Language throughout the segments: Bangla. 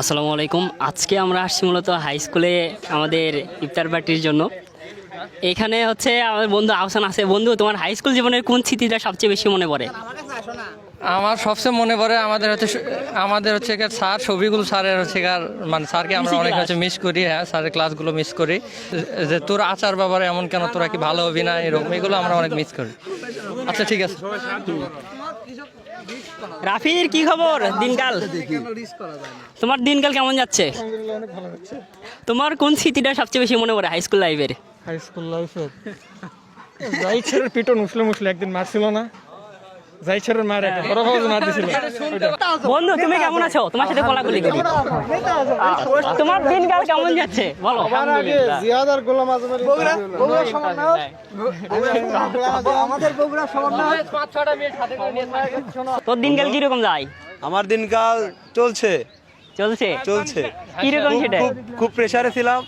আসসালামু আলাইকুম। আজকে আমরা আসছি মূলত হাই স্কুলে আমাদের ইফতার পার্টির জন্য। এখানে হচ্ছে আমার বন্ধু আহসান আছে। বন্ধু, তোমার হাই স্কুল জীবনের কোন স্মৃতিটা সবচেয়ে বেশি মনে পড়ে? আমার সবচেয়ে মনে পড়ে আমাদের হচ্ছে আমাদের হচ্ছে গিয়ে স্যার ছবিগুলো স্যারের হচ্ছে মানে স্যারকে আমরা অনেক হচ্ছে মিস করি হ্যাঁ স্যারের ক্লাসগুলো মিস করি। যে তোর আচার ব্যাপারে এমন কেন তোরা কি ভালো হবি না এরকম এগুলো আমরা অনেক মিস করি। আচ্ছা ঠিক আছে। রাফির কি খবর দিনকাল? তোমার দিনকাল কেমন যাচ্ছে? তোমার কোন স্মৃতিটা সবচেয়ে বেশি মনে পড়ে হাই স্কুল লাইফের হাই স্কুল লাইফে জাইছের পিটন মুসলে মুসলে একদিন মারছিল না। জাইছের মার একটা বড় মার দিছিল। বন্ধু তুমি কেমন আছো? তোমার সাথে করি। তোমার দিনকাল কেমন যাচ্ছে? বলো জিয়াদার গোলাম আজম আলী আমাদের বগুড়া সমন্বয় তোর দিনকাল কীরকম যায়? আমার দিনকাল চলছে। চলছে? চলছে। কীরকম খুব- সেটা? খুব প্রেসারে ছিলাম।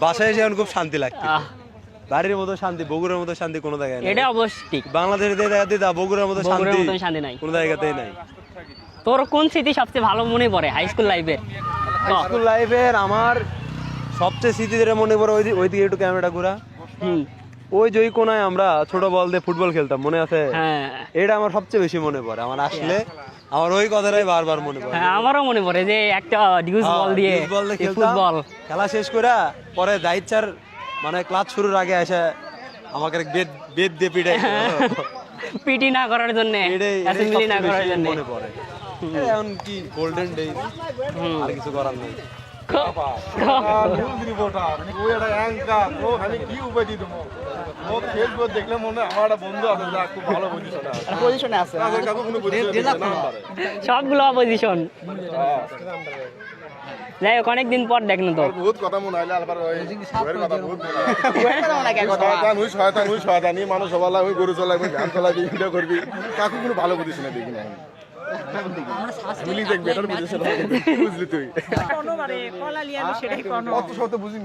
বাসায় এসে এখন খুব শান্তি লাগছে। বাড়ির মতো শান্তি বগুড়ার মতো শান্তি কোনো জায়গায় এটা অবশ্য ঠিক। বাংলাদেশের বগুড়ার মতো শান্তি শান্তি নাই। কোনো জায়গাতেই নাই। তোর কোন স্মৃতি সবচেয়ে ভালো মনে পড়ে হাই স্কুল স্কুল লাইফের আমার সবচেয়ে স্মৃতি যেটা মনে পড়ে ওই একটু ক্যামেরাটা ঘোরা। হুম। ওই কোনায় আমরা ছোট বল দিয়ে ফুটবল খেলতাম মনে আছে? হ্যাঁ। এটা আমার সবচেয়ে বেশি মনে পড়ে। আমার আসলে আমার ওই কথাটাই বারবার মনে পড়ে। হ্যাঁ আমারও মনে পড়ে যে একটা ডিউস হ্যাঁ, বল দিয়ে বল। ফুটবল খেলা শেষ করে পরে দায়িত্বের মানে ক্লাস শুরুর আগে এসে আমাকে বেদ বেদ দিয়ে পিটাই পিটি না করার জন্য অ্যাসেম্বলি না করার জন্য। মনে পড়ে। এখন কি গোল্ডেন ডে আর কিছু করার নেই। সবগুলো অপোজিশন যাই হোক অনেকদিন পর দেখল তো। বহুত কথা মনে হয় আবার ওই বইয়ের কথা বহুত অনেক কথা। শয়তান হুই শয়তান হুই শয়তান মানুষ সবাই হুই গরু চলাই হুই ধান চলাই ভিডিও করবি। কাকু কোনো ভালো দেখি না। দেখ তুই।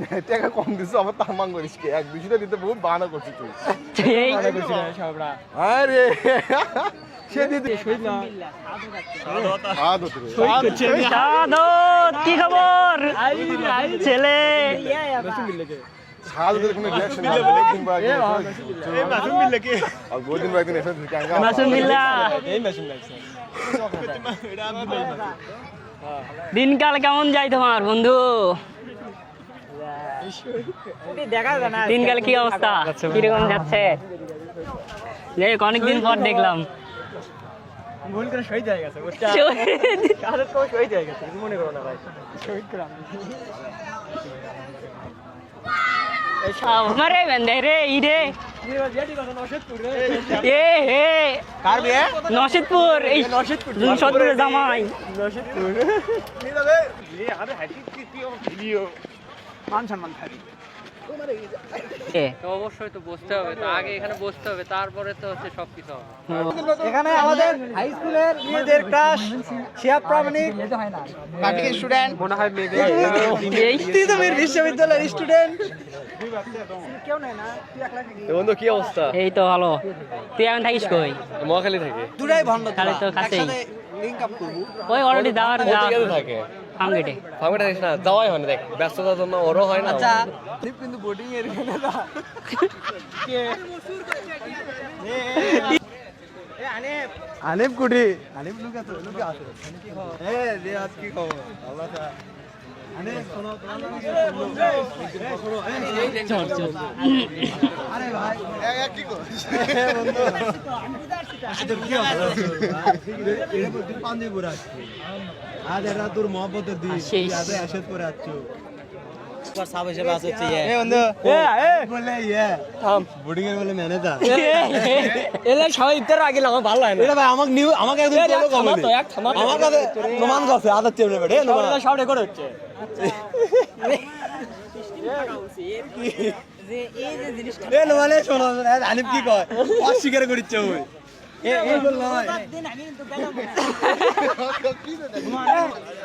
না টাকা কম দিছো আবার তার মান করিস কি? এক দুশোটা দিতে বহুত বাহানা করছিস তুই। আরে সে দিতে হাত হতে রে। সাধত কি খবর? ছেলে। দিনকাল কেমন যায় তোমার বন্ধু? দিনকাল কি অবস্থা? কীরকম যাচ্ছে? যাই অনেকদিন পর দেখলাম। ভুল করে শহীদ হয়ে গেছে। কাদের তো শহীদ হয়ে গেছে মনে করো না ভাই? শহীদ করে। আমি আমারে বেন্দে রে ই এ হে। কার বিয়ে? নসিদপুর এই নসিদপুরের জামাই। মান সম্মান থাকি এ, তো অবশ্যই তো বসতে হবে তো আগে এখানে বসতে হবে তারপরে তো হচ্ছে সব কিছু হবে। এখানে আমাদের হাই স্কুলের মেয়েদের class Shiya Pramanik. Cutting student মনে হয় এই তিতুমির বিশ্ববিদ্যালয়ের স্টুডেন্ট বন্ধু কি অবস্থা? এই তো ভালো। তুই এখন থাকিস কই? মহাখালী থেকে। দুটাই ভণ্ড তাহলে তো কাছেই লিংক আপ করব। ওই অলরেডি যাওয়ার যা থাকে? ফার্মেটা দেখিস না যাওয়াই হয় না দেখ ব্যস্ততার জন্য ওরও হয় না আচ্ছা। কিন্তু বোটিং এর আনিফ কুটি। আনিফ লুকা তো লুকা আছে। এ রিয়াজ কি খবর? আল্লাহ আরে ভাই কি আজ এরা তোর মহব্বতের দিন আসে করে আশেদ আসছো সাব হিসেবে আছে হচ্ছে ইয়ে। বন্ধু। বলে ইয়ে। থাম। এর বলে ম্যানেজার এলে সবাই ইফতার আগে আমার ভালো হয় না। এটা ভাই আমাকে নিউ আমাকে একদম এ, বলো কমেডি তো, এক থামা। আমার কাছে প্রমাণ আছে আদার চেপড়ে বেড়ে সব রেকর্ড হচ্ছে। এ নোমানে শোনো আনিফ কি কয়? অস্বীকার করিচ্ছে ওই।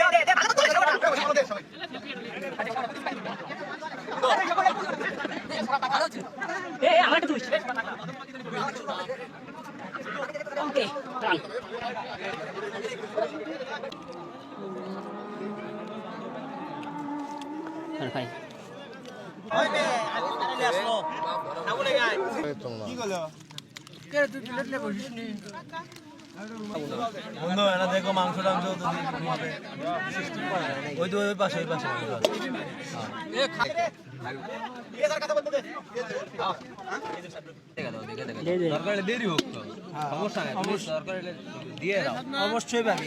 ওকে বন্ধু এটা দেখো মাংস টাংস ওই তো ওই পাশে ওই পাশে। দেরি হোক সমস্যা নেই দিয়ে দাও। অবশ্যই পাবি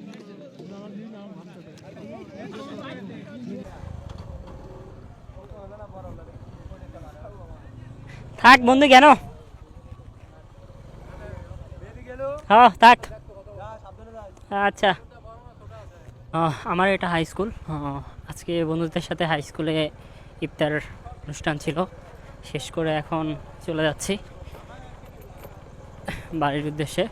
থাক বন্ধু কেন? হ্যাঁ থাক। আচ্ছা। আমার এটা হাই স্কুল আজকে বন্ধুদের সাথে হাই স্কুলে ইফতার অনুষ্ঠান ছিল। শেষ করে এখন চলে যাচ্ছি। বাড়ির উদ্দেশ্যে।